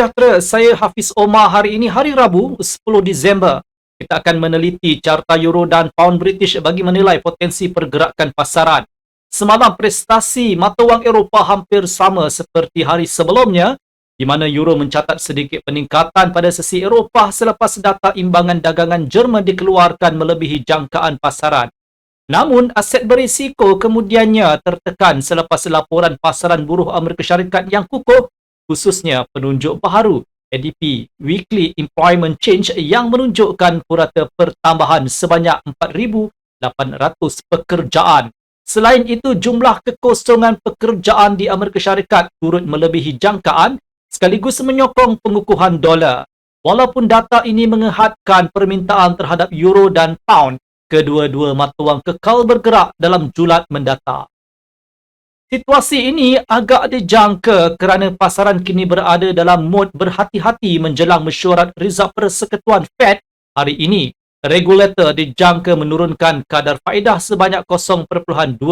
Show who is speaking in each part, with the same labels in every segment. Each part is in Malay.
Speaker 1: sejahtera, saya Hafiz Omar hari ini hari Rabu 10 Disember. Kita akan meneliti carta euro dan pound British bagi menilai potensi pergerakan pasaran. Semalam prestasi mata wang Eropah hampir sama seperti hari sebelumnya di mana euro mencatat sedikit peningkatan pada sesi Eropah selepas data imbangan dagangan Jerman dikeluarkan melebihi jangkaan pasaran. Namun, aset berisiko kemudiannya tertekan selepas laporan pasaran buruh Amerika Syarikat yang kukuh khususnya penunjuk baharu ADP Weekly Employment Change yang menunjukkan purata pertambahan sebanyak 4,800 pekerjaan. Selain itu, jumlah kekosongan pekerjaan di Amerika Syarikat turut melebihi jangkaan sekaligus menyokong pengukuhan dolar. Walaupun data ini mengehadkan permintaan terhadap euro dan pound, kedua-dua mata wang kekal bergerak dalam julat mendatang. Situasi ini agak dijangka kerana pasaran kini berada dalam mod berhati-hati menjelang mesyuarat Rizal Persekutuan Fed hari ini. Regulator dijangka menurunkan kadar faedah sebanyak 0.25%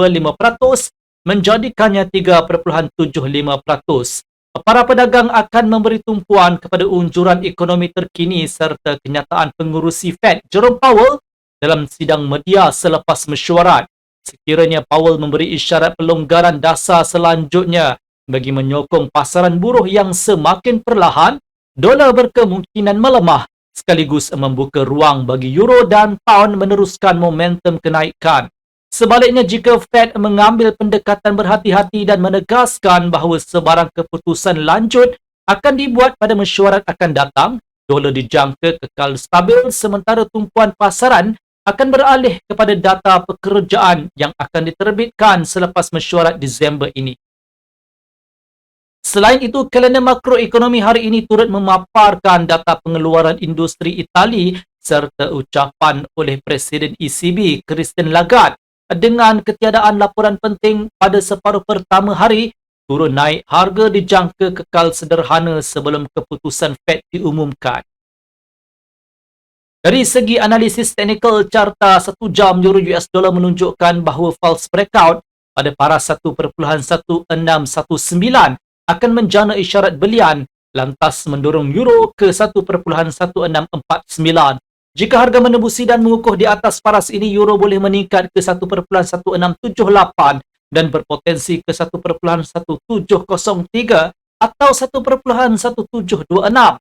Speaker 1: menjadikannya 3.75%. Para pedagang akan memberi tumpuan kepada unjuran ekonomi terkini serta kenyataan pengurusi Fed Jerome Powell dalam sidang media selepas mesyuarat sekiranya Powell memberi isyarat pelonggaran dasar selanjutnya bagi menyokong pasaran buruh yang semakin perlahan, dolar berkemungkinan melemah sekaligus membuka ruang bagi euro dan pound meneruskan momentum kenaikan. Sebaliknya jika Fed mengambil pendekatan berhati-hati dan menegaskan bahawa sebarang keputusan lanjut akan dibuat pada mesyuarat akan datang, dolar dijangka kekal stabil sementara tumpuan pasaran akan beralih kepada data pekerjaan yang akan diterbitkan selepas mesyuarat Disember ini. Selain itu, kalender makroekonomi hari ini turut memaparkan data pengeluaran industri Itali serta ucapan oleh Presiden ECB Christine Lagarde dengan ketiadaan laporan penting pada separuh pertama hari turun naik harga dijangka kekal sederhana sebelum keputusan Fed diumumkan. Dari segi analisis teknikal, carta satu jam euro US dollar menunjukkan bahawa false breakout pada paras 1.1619 akan menjana isyarat belian lantas mendorong euro ke 1.1649. Jika harga menembusi dan mengukuh di atas paras ini, euro boleh meningkat ke 1.1678 dan berpotensi ke 1.1703 atau 1.1726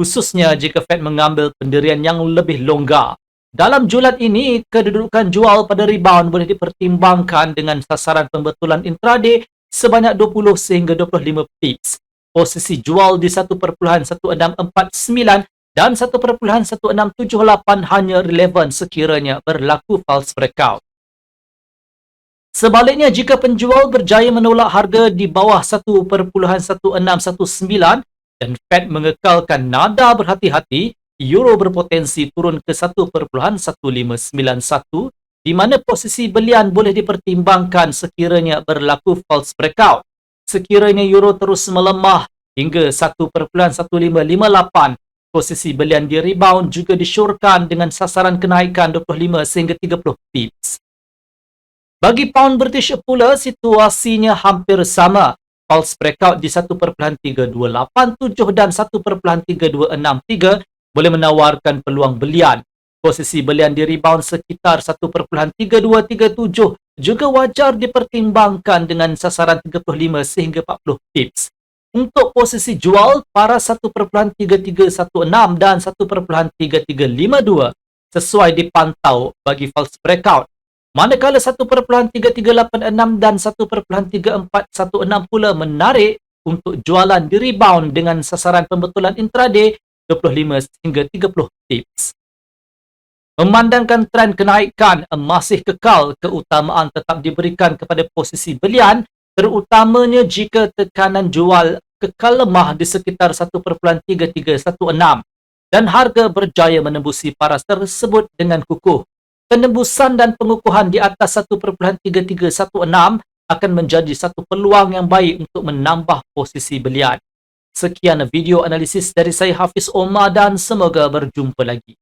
Speaker 1: khususnya jika Fed mengambil pendirian yang lebih longgar. Dalam julat ini, kedudukan jual pada rebound boleh dipertimbangkan dengan sasaran pembetulan intraday sebanyak 20 sehingga 25 pips. Posisi jual di 1.1649 dan 1.1678 hanya relevan sekiranya berlaku false breakout. Sebaliknya, jika penjual berjaya menolak harga di bawah 1.1619 dan Fed mengekalkan nada berhati-hati, euro berpotensi turun ke 1.1591 di mana posisi belian boleh dipertimbangkan sekiranya berlaku false breakout. Sekiranya euro terus melemah hingga 1.1558, posisi belian di rebound juga disyorkan dengan sasaran kenaikan 25 sehingga 30 pips. Bagi pound British pula, situasinya hampir sama pulse breakout di 1.3287 dan 1.3263 boleh menawarkan peluang belian. Posisi belian di rebound sekitar 1.3237 juga wajar dipertimbangkan dengan sasaran 35 sehingga 40 pips. Untuk posisi jual, para 1.3316 dan 1.3352 sesuai dipantau bagi false breakout Manakala 1.3386 dan 1.3416 pula menarik untuk jualan di rebound dengan sasaran pembetulan intraday 25 hingga 30 tips. Memandangkan tren kenaikan masih kekal, keutamaan tetap diberikan kepada posisi belian terutamanya jika tekanan jual kekal lemah di sekitar 1.3316 dan harga berjaya menembusi paras tersebut dengan kukuh penembusan dan pengukuhan di atas 1.3316 akan menjadi satu peluang yang baik untuk menambah posisi belian. Sekian video analisis dari saya Hafiz Omar dan semoga berjumpa lagi.